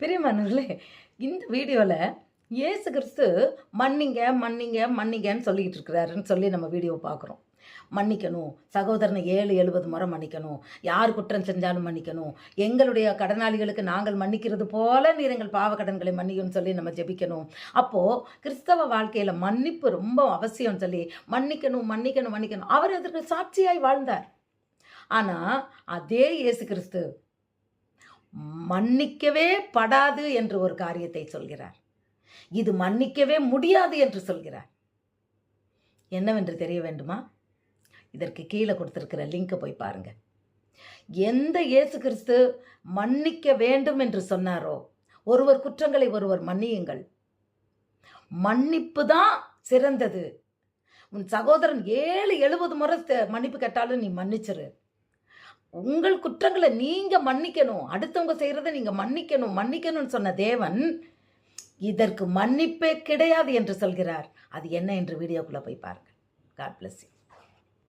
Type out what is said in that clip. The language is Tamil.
பிரியமானவர்களே இந்த வீடியோவில் இயேசு கிறிஸ்து மன்னிங்க மன்னிங்க மன்னிங்கன்னு சொல்லிக்கிட்டு இருக்கிறாருன்னு சொல்லி நம்ம வீடியோ பார்க்குறோம். மன்னிக்கணும். சகோதரனை ஏழு எழுபது முறை மன்னிக்கணும். யார் குற்றம் செஞ்சாலும் மன்னிக்கணும். எங்களுடைய கடனாளிகளுக்கு நாங்கள் மன்னிக்கிறது போல நீர் எங்கள் பாவ கடன்களை சொல்லி நம்ம ஜெபிக்கணும். அப்போது கிறிஸ்தவ வாழ்க்கையில் மன்னிப்பு ரொம்ப அவசியம் சொல்லி மன்னிக்கணும் மன்னிக்கணும் மன்னிக்கணும். அவர் அதற்கு சாட்சியாய் வாழ்ந்தார்? ஆனால் அதே இயேசு கிறிஸ்து மன்னிக்கவே படாது என்று ஒரு காரியத்தை சொல்கிறார். இது மன்னிக்கவே முடியாது என்று சொல்கிறார். என்னவென்று தெரிய வேண்டுமா? இதற்கு கீழே கொடுத்துருக்கிற லிங்கை போய் பாருங்க. எந்த இயேசு கிறிஸ்து மன்னிக்க வேண்டும் என்று சொன்னாரோ ஒருவர் குற்றங்களை ஒருவர் மன்னியுங்கள். மன்னிப்பு தான் சிறந்தது. உன் சகோதரன் ஏழு எழுபது முறை மன்னிப்பு கேட்டாலும் நீ மன்னிச்சிரு. உங்கள் குற்றங்களை நீங்கள் மன்னிக்கணும். அடுத்தவங்க செய்கிறத நீங்கள் மன்னிக்கணும். மன்னிக்கணும்னு சொன்ன தேவன் இதற்கு மன்னிப்பே கிடையாது என்று சொல்கிறார். அது என்ன என்று வீடியோக்குள்ளே போய் பாருங்கள். God bless you